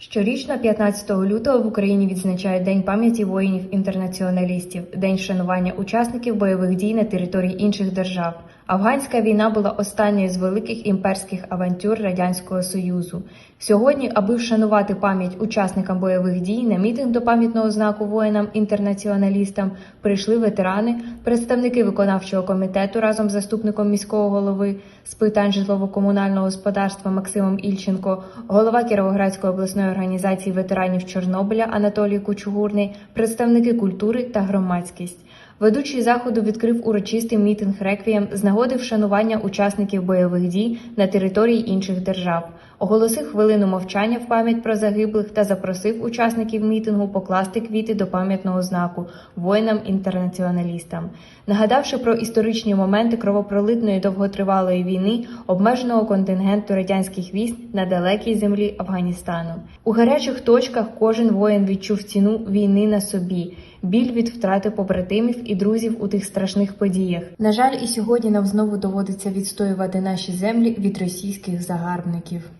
Щорічно 15 лютого в Україні відзначають День пам'яті воїнів-інтернаціоналістів, день шанування учасників бойових дій на території інших держав. Афганська війна була останньою з великих імперських авантюр Радянського Союзу. Сьогодні, аби вшанувати пам'ять учасникам бойових дій, на мітинг до пам'ятного знаку воїнам-інтернаціоналістам прийшли ветерани, представники виконавчого комітету разом з заступником міського голови з питань житлово-комунального господарства Максимом Ільченко, голова Кіровоградської обласної організації ветеранів Чорнобиля Анатолій Кучугурний, представники культури та громадськість. Ведучий заходу відкрив урочистий мітинг реквієм з нагоди вшанування учасників бойових дій на території інших держав. Оголосив хвилину мовчання в пам'ять про загиблих та запросив учасників мітингу покласти квіти до пам'ятного знаку воїнам-інтернаціоналістам, нагадавши про історичні моменти кровопролитної довготривалої війни обмеженого контингенту радянських військ на далекій землі Афганістану. У гарячих точках кожен воїн відчув ціну війни на собі. Біль від втрати побратимів і друзів у тих страшних подіях. На жаль, і сьогодні нам знову доводиться відстоювати наші землі від російських загарбників.